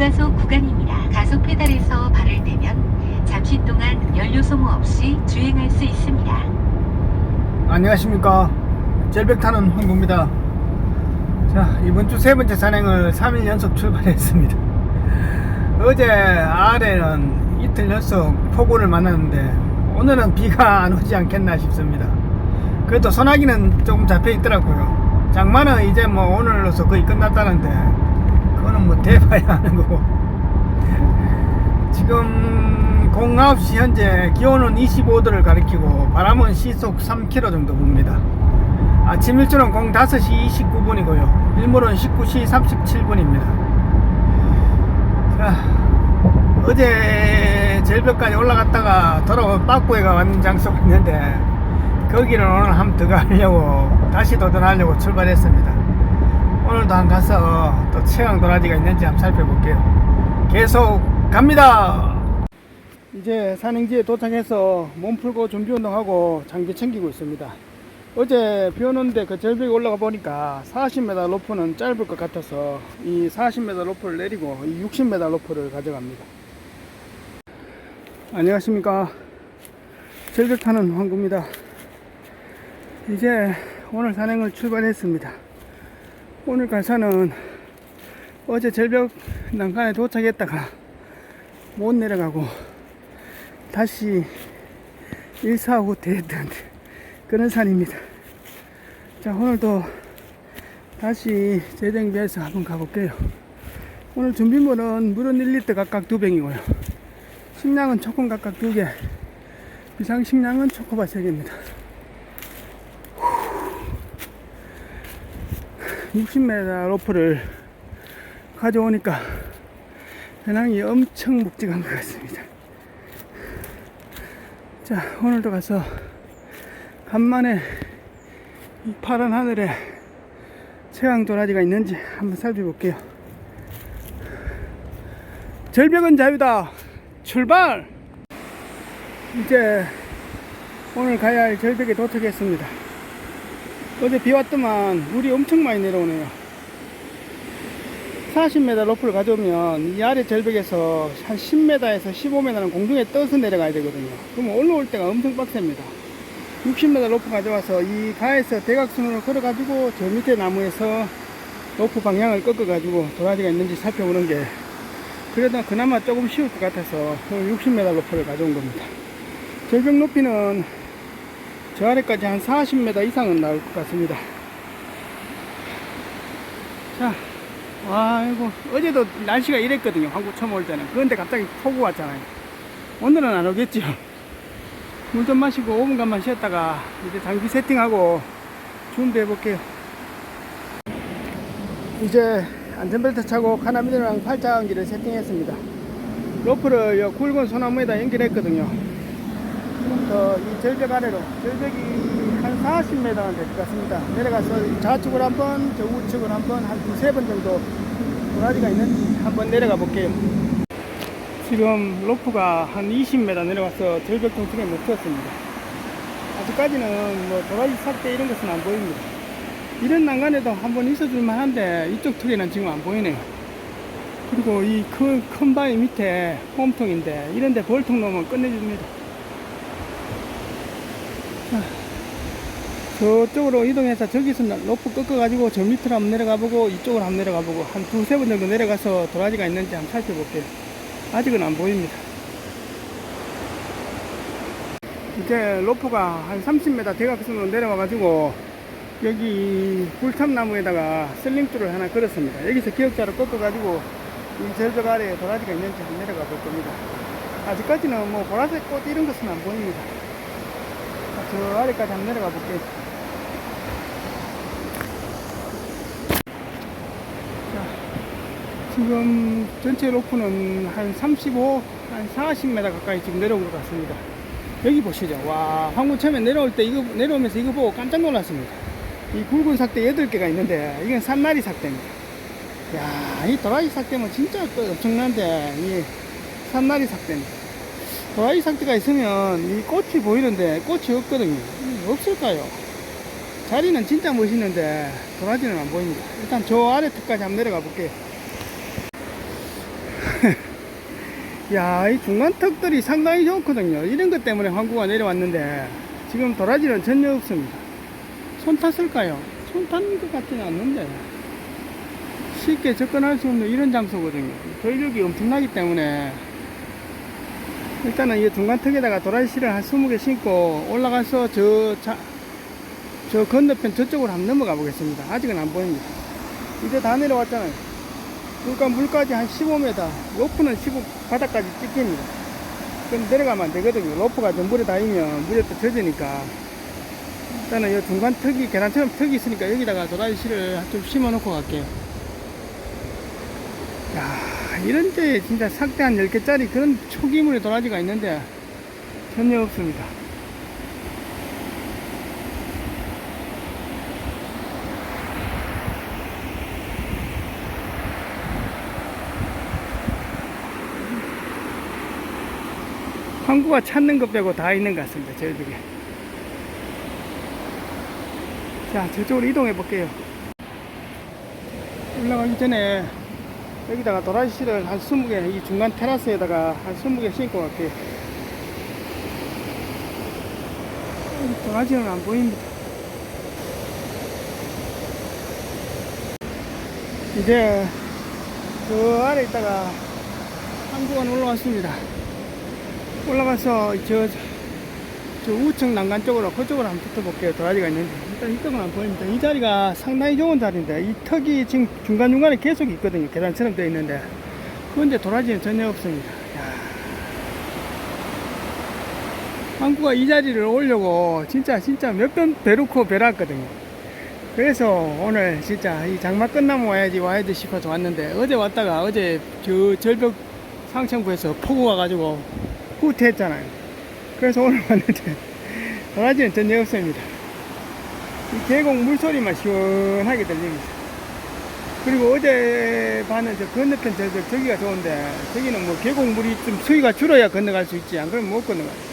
고가속 구간입니다. 가속 페달에서 발을 떼면 잠시 동안 연료 소모 없이 주행할 수 있습니다. 안녕하십니까. 젤백 타는 황구입니다. 자 이번 주 세 번째 산행을 3일 연속 출발했습니다. 어제 아래는 이틀 연속 폭우를 만났는데 오늘은 비가 안 오지 않겠나 싶습니다. 그래도 소나기는 조금 잡혀 있더라고요. 장마는 이제 뭐 오늘로서 거의 끝났다는데 그거는 뭐 대봐야 하는 거고 지금 09시 현재 기온은 25도를 가리키고 바람은 시속 3km 정도 붑니다. 아침 일출은 05시 29분이고요. 일몰은 19시 37분입니다. 자, 어제 절벽까지 올라갔다가 돌아온 빠꾸에가 왔는 장소가 있는데 거기를 오늘 한번 더 가려고 다시 도전하려고 출발했습니다. 오늘도 한 가서 또 체형 도라지가 있는지 한번 살펴볼게요. 계속 갑니다. 이제 산행지에 도착해서 몸 풀고 준비 운동하고 장비 챙기고 있습니다. 어제 비 오는데 그 절벽에 올라가 보니까 40m 로프는 짧을 것 같아서 이 40m 로프를 내리고 이 60m 로프를 가져갑니다. 안녕하십니까. 절벽 타는 황구입니다. 이제 오늘 산행을 출발했습니다. 오늘 갈 산은 어제 절벽 난간에 도착했다가 못 내려가고 다시 일사하고 대했던 그런 산입니다. 자 오늘도 다시 재정비해서 한번 가볼게요. 오늘 준비물은 물은 1리터 각각 두 병이고요. 식량은 초콘 각각 두 개, 비상 식량은 초코바 세 개입니다. 60m 로프를 가져오니까 배낭이 엄청 묵직한 것 같습니다. 자, 오늘도 가서 간만에 이 파란 하늘에 최강 도라지가 있는지 한번 살펴볼게요. 절벽은 자유다. 출발! 이제 오늘 가야 할 절벽에 도착했습니다. 어제 비 왔더만 물이 엄청 많이 내려오네요. 40m 로프를 가져오면 이 아래 절벽에서 한 10m에서 15m는 공중에 떠서 내려가야 되거든요. 그러면 올라올 때가 엄청 빡셉니다. 60m 로프 가져와서 이 가에서 대각선으로 걸어가지고 저 밑에 나무에서 로프 방향을 꺾어가지고 도라지가 있는지 살펴보는 게 그래도 그나마 조금 쉬울 것 같아서 60m 로프를 가져온 겁니다. 절벽 높이는 저 아래까지 한 40m 이상은 나올 것 같습니다. 자, 아이고, 어제도 날씨가 이랬거든요. 한국 처음 올 때는. 그런데 갑자기 폭우 왔잖아요. 오늘은 안 오겠죠. 물 좀 마시고 5분간만 쉬었다가 이제 장비 세팅하고 준비해 볼게요. 이제 안전벨트 차고 카나미드랑 팔짱기를 세팅했습니다. 로프를 요 굵은 소나무에다 연결했거든요. 지금부터 이 절벽 아래로 절벽이 한 40m는 될 것 같습니다. 내려가서 좌측으로 한 번, 저 우측으로 한 번, 한 두세 번 정도 도라지가 있는지 한번 내려가 볼게요. 지금 로프가 한 20m 내려가서 절벽 중심에 멈췄습니다. 아직까지는 뭐 도라지 삭대 이런 것은 안 보입니다. 이런 난간에도 한 번 있어줄 만한데 이쪽 턱에는 지금 안 보이네요. 그리고 이 큰, 큰 바위 밑에 홈통인데 이런데 볼통 놓으면 끝내줍니다. 저쪽으로 이동해서 저기서 로프 꺾어가지고 저 밑으로 한번 내려가 보고 이쪽으로 한번 내려가 보고 한 두세 번 정도 내려가서 도라지가 있는지 한번 살펴볼게요. 아직은 안 보입니다. 이제 로프가 한 30m 대각선으로 내려와가지고 여기 굴참나무에다가 슬링줄을 하나 걸었습니다. 여기서 기역자로 꺾어가지고 이 절벽 아래에 도라지가 있는지 한번 내려가 볼 겁니다. 아직까지는 뭐 보라색 꽃 이런 것은 안 보입니다. 자, 저 아래까지 한번 내려가 볼게요. 지금 전체 로프는 한 35, 한 40m 가까이 지금 내려온 것 같습니다. 여기 보시죠. 와, 황군 처음에 내려올 때 이거, 내려오면서 이거 보고 깜짝 놀랐습니다. 이 굵은 삭대 8개가 있는데, 이건 산나리 삭대입니다. 야, 이 도라이 삭대면 진짜 또 엄청난데, 이 산나리 삭대입니다. 도라이 삭대가 있으면 이 꽃이 보이는데 꽃이 없거든요. 음, 없을까요? 자리는 진짜 멋있는데 도라지는 안 보입니다. 일단 저 아래 턱까지 한번 내려가 볼게요. 야, 이 중간 턱들이 상당히 좋거든요. 이런 것 때문에 항구가 내려왔는데, 지금 도라지는 전혀 없습니다. 손 탔을까요? 손 타는 것 같지는 않는데, 쉽게 접근할 수 없는 이런 장소거든요. 전력이 엄청나기 때문에, 일단은 이 중간 턱에다가 도라지 씨를 한 20개 심고 올라가서 저, 자, 저 건너편 저쪽으로 한번 넘어가 보겠습니다. 아직은 안 보입니다. 이제 다 내려왔잖아요. 그러니까 물까지 한 15m, 로프는 15 바닥까지 찍힙니다. 그럼 내려가면 안 되거든요. 로프가 좀 물에 닿으면 물에 또 젖으니까. 일단은 이 중간 턱이 계란처럼 턱이 있으니까 여기다가 도라지 씨를 좀 심어 놓고 갈게요. 야, 이런 데 진짜 삭대 한 10개짜리 그런 초기물의 도라지가 있는데 전혀 없습니다. 항구가 찾는 것 빼고 다 있는 것 같습니다. 저쪽에. 자, 저쪽으로 이동해 볼게요. 올라가기 전에 여기다가 도라지 씨를 한 20개, 이 중간 테라스에다가 한 20개 심고 갈게요. 도라지는 안 보입니다. 이제 저 아래 있다가 항구가 올라왔습니다. 올라가서 저, 저 우측 난간 쪽으로 그쪽으로 한번 붙어볼게요. 도라지가 있는데 일단 이쪽은 안 보입니다. 이 자리가 상당히 좋은 자리인데 이 턱이 지금 중간중간에 계속 있거든요. 계단처럼 되어 있는데 그런데 도라지는 전혀 없습니다. 야. 항구가 이 자리를 오려고 진짜 진짜 몇번 배놓고 배놨거든요. 그래서 오늘 진짜 이 장마 끝나면 와야지 와야지 싶어서 왔는데 어제 왔다가 어제 저 절벽 상층부에서 폭우 와가지고 후퇴했잖아요. 그래서 오늘 왔는데 도라지는 전혀 없습니다. 이 계곡 물소리만 시원하게 들립니다. 그리고 어제 봤는 저 건너편 절벽 저기가 좋은데 저기는 뭐 계곡 물이 좀 수위가 줄어야 건너갈 수 있지 안 그러면 못 건너가요.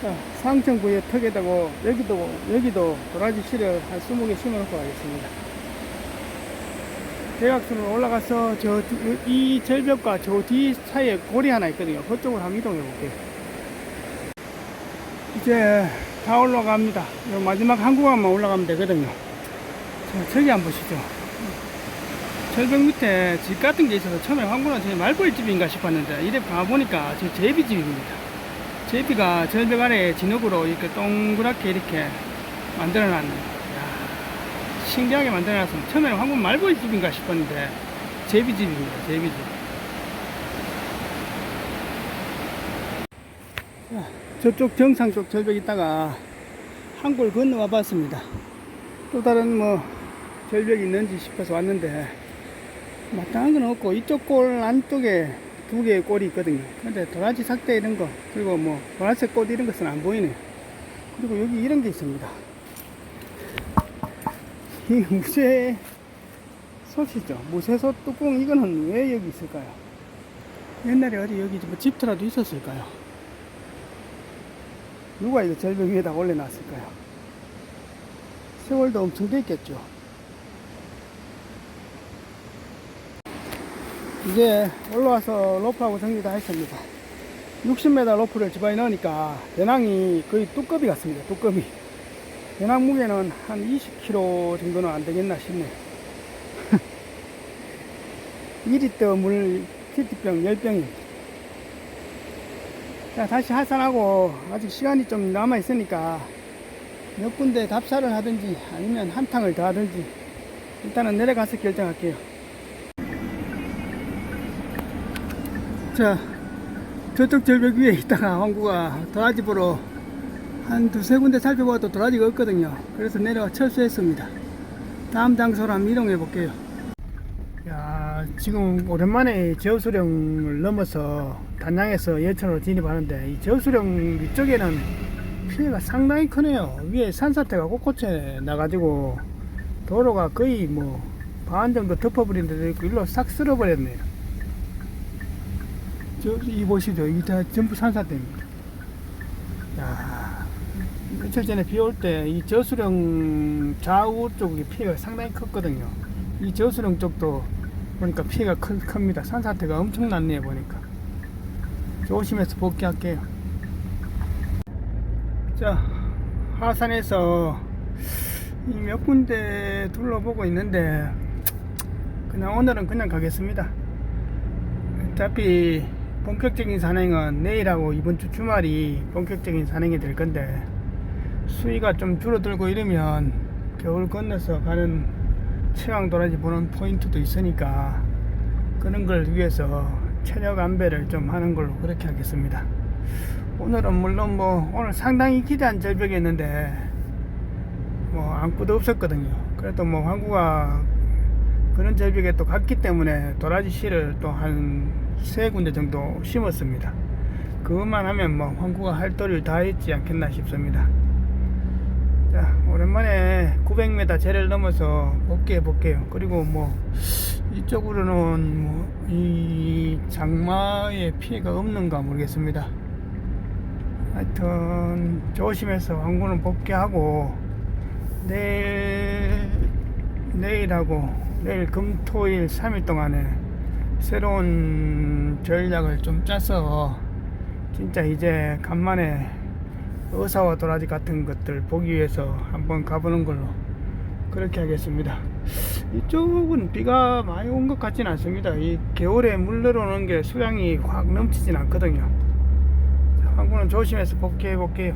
자, 상층부의 턱에다가 여기도 여기도 도라지 씨를 한 20개 심어 놓고 가겠습니다. 대각선으로 올라가서 저 이 절벽과 저 뒤 사이에 골이 하나 있거든요. 그쪽으로 한번 이동해 볼게요. 이제 다 올라갑니다. 요 마지막 한 구간만 올라가면 되거든요. 자, 저기 한번 보시죠. 절벽 밑에 집 같은 게 있어서 처음에 황구는 제 말벌집인가 싶었는데 이래 가보니까 저 제비집입니다. 제비가 절벽 아래 진흙으로 이렇게 동그랗게 이렇게 만들어 놨네. 이야, 신기하게 만들어 놨습니다. 처음에는 황금 말벌 집인가 싶었는데 제비집입니다. 제비집. 자, 저쪽 정상 쪽 절벽 있다가 한 골 건너와 봤습니다. 또 다른 뭐 절벽이 있는지 싶어서 왔는데 마땅한 건 없고 이쪽 골 안쪽에 두 개의 꼴이 있거든요. 근데 도라지 삭대 이런 거, 그리고 뭐 보라색 꽃 이런 것은 안 보이네. 그리고 여기 이런 게 있습니다. 이 무쇠 솥이죠. 무쇠솥 뚜껑 이거는 왜 여기 있을까요? 옛날에 어디 여기 뭐 집터라도 있었을까요? 누가 이거 절벽 위에다 올려놨을까요? 세월도 엄청 됐겠죠. 이제 올라와서 로프하고 정리 다 했습니다. 60m 로프를 집어에 넣으니까 배낭이 거의 뚜껑이 같습니다. 뚜껑이. 배낭 무게는 한 20kg 정도는 안 되겠나 싶네요. 2리터 물 PT병 10병입니다. 자, 다시 하산하고 아직 시간이 좀 남아 있으니까 몇 군데 답사를 하든지 아니면 한 탕을 더 하든지 일단은 내려가서 결정할게요. 자, 저쪽 절벽 위에 있다가 황구가 도라지 보러 한 두세 군데 살펴봐도 도라지가 없거든요. 그래서 내려와 철수했습니다. 다음 장소로 한번 이동해 볼게요. 야, 지금 오랜만에 저수령을 넘어서 단양에서 예천으로 진입하는데 이 저수령 위쪽에는 피해가 상당히 크네요. 위에 산사태가 곳곳에 나가지고 도로가 거의 뭐 반 정도 덮어버린 데도 있고 일로 싹 쓸어버렸네요. 저, 이 보시죠. 이게 다 전부 산사대입니다. 야, 며칠 전에 비 올 때 이 저수령 좌우 쪽이 피해가 상당히 컸거든요. 이 저수령 쪽도 보니까 피해가 큰, 큽니다. 산사태가 엄청 났네요, 보니까. 조심해서 복귀할게요. 자, 하산에서 이몇 군데 둘러보고 있는데, 그냥 오늘은 그냥 가겠습니다. 어차피 본격적인 산행은 내일하고 이번 주 주말이 본격적인 산행이 될 건데 수위가 좀 줄어들고 이러면 겨울 건너서 가는 체왕 도라지 보는 포인트도 있으니까 그런 걸 위해서 체력 안배를 좀 하는 걸로 그렇게 하겠습니다. 오늘은 물론 뭐 오늘 상당히 기대한 절벽이었는데 뭐 아무것도 없었거든요. 그래도 뭐 황구가 그런 절벽에 또 갔기 때문에 도라지 씨를 또 한 세 군데 정도 심었습니다. 그것만 하면 뭐 황구가 할 도리를 다 했지 않겠나 싶습니다. 자, 오랜만에 900m 제를 넘어서 복귀해 볼게요. 그리고 뭐 이쪽으로는 뭐 이 장마의 피해가 없는가 모르겠습니다. 하여튼 조심해서 황구는 복귀하고 내일 내일하고 내일 금토일 3일 동안에 새로운 전략을 좀 짜서 진짜 이제 간만에 의사와 도라지 같은 것들 보기 위해서 한번 가보는 걸로 그렇게 하겠습니다. 이쪽은 비가 많이 온 것 같지는 않습니다. 이 겨울에 물 내려오는 게 수량이 확 넘치진 않거든요. 자, 한국은 조심해서 복귀해 볼게요.